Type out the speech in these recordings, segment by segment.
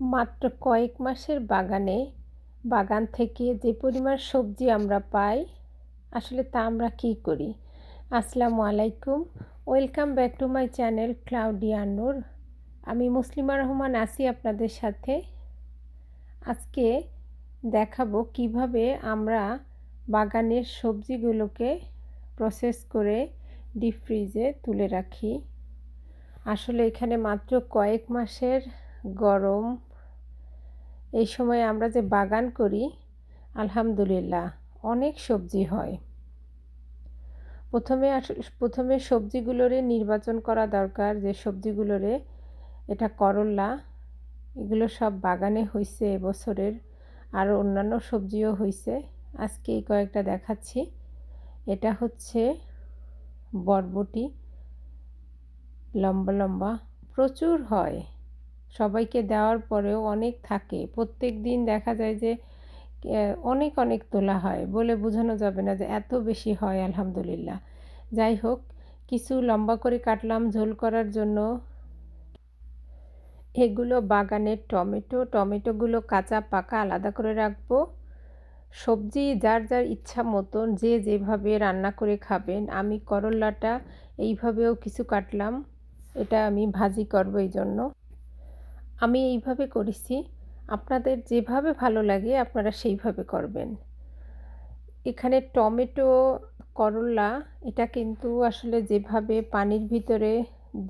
মাত্র কয়েক মাসের বাগানে, বাগান থেকে যে পরিমাণ সবজি আমরা পাই, আসলে তা আমরা কী করি? আসসালামু আলাইকুম। Welcome back to my channel ক্লাউডিয়ানুর আমি মুসলিমা রহমান আসি আপনাদের সাথে। আজকে দেখাবো কীভাবে আমরা বাগানের সবজিগুলোকে প্রসেস করে ডিপ ফ্রিজে তুলে রাখি। আসলে এখানে মাত্র কয়েক মাসের গরম এই সময় আমরা যে বাগান করি, আলহামদুলিল্লাহ, অনেক সবজি হয়। প্রথমে প্রথমে সবজিগুলোরে নির্বাচন করা দরকার যে সবজিগুলোরে এটা করল্লা এগুলো সব বাগানে হয়েছে এবছরের, আরও অন্যান্য সবজিও হয়েছে আজকে এই কয়েকটা দেখাচ্ছি। এটা হচ্ছে বরবটি, লম্বা লম্বা, প্রচুর হয়। সবাইকে দেওয়ার পরেও অনেক থাকে। প্রত্যেক দিন দেখা যায় যে অনেক অনেক তোলা হয় বলে বোঝানো যাবে না যে এত বেশি হয় আলহামদুলিল্লাহ। যাই হোক, কিছু লম্বা করে কাটলাম ঝোল করার জন্য। এগুলো বাগানের টমেটো। টমেটোগুলো কাঁচা, পাকা, আলাদা করে রাখব। সবজি যার যার ইচ্ছা মতন যে যেভাবে রান্না করে খাবেন, আমি করল্লাটা এইভাবেও কিছু কাটলাম। এটা আমি ভাজি করব এই জন্য। আমি এইভাবে করেছি। আপনাদের যেভাবে ভালো লাগে, আপনারা সেইভাবে করবেন। এখানে টমেটো, করলা, এটা কিন্তু আসলে যেভাবে পানির ভিতরে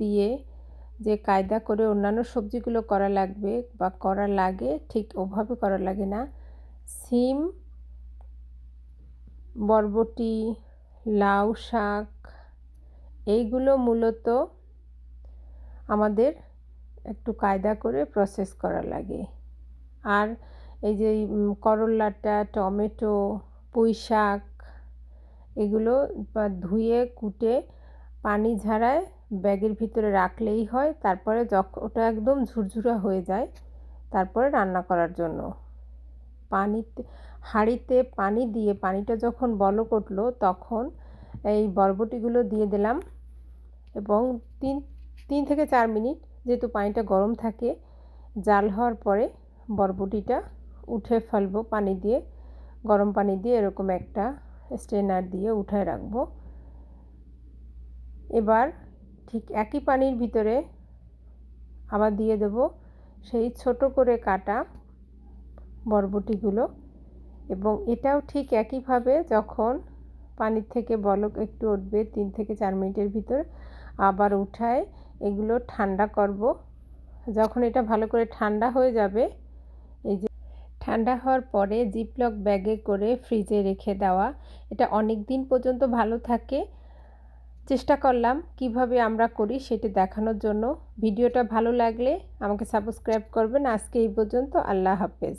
দিয়ে যে কায়দা করে অন্যান্য সবজিগুলো করা লাগবে বা করা লাগে, ঠিক ওভাবে করা লাগে না। সিম, বরবটি, লাউ শাক, এইগুলো মূলত আমাদের একটু কায়দা করে প্রসেস করা লাগে। আর এই যে করল্লাটা টমেটো পুঁই শাক এগুলো ধুয়ে, কুটে, পানি ঝাড়ায় ব্যাগের ভিতরে রাখলেই হয়। তারপরে যখন ওটা একদম ঝুরঝুরা হয়ে যায়, তারপরে রান্না করার জন্য। পানিতে, হাঁড়িতে পানি দিয়ে, পানিটা যখন বলক উঠল, তখন এই বরবটিগুলো দিয়ে দিলাম এবং তিন তিন থেকে চার মিনিট যেহেতু পানিটা গরম থাকে, জাল হওয়ার পরে বরবটিটা উঠে ফেলব পানি দিয়ে। গরম পানি দিয়ে এরকম একটা স্ট্রেনার দিয়ে উঠায় রাখব। এবার ঠিক একই পানির ভিতরে আবার দিয়ে দেব সেই ছোট করে কাটা বরবটিগুলো এবং এটাও ঠিক একইভাবে যখন পানির থেকে বলক একটু উঠবে তিন থেকে চার মিনিটের ভিতর আবার উঠায় এগুলো ঠান্ডা করব। যখন এটা ভালো করে ঠান্ডা হয়ে যাবে, এই যে ঠান্ডা হওয়ার পরে জিপলক ব্যাগে করে ফ্রিজে রেখে দেওয়া। এটা অনেক দিন পর্যন্ত ভালো থাকে। চেষ্টা করলাম কীভাবে আমরা করি সেটা দেখানোর জন্য। ভিডিওটা ভালো লাগলে আমাকে সাবস্ক্রাইব করবেন। আজকে এই পর্যন্ত। আল্লাহ হাফেজ।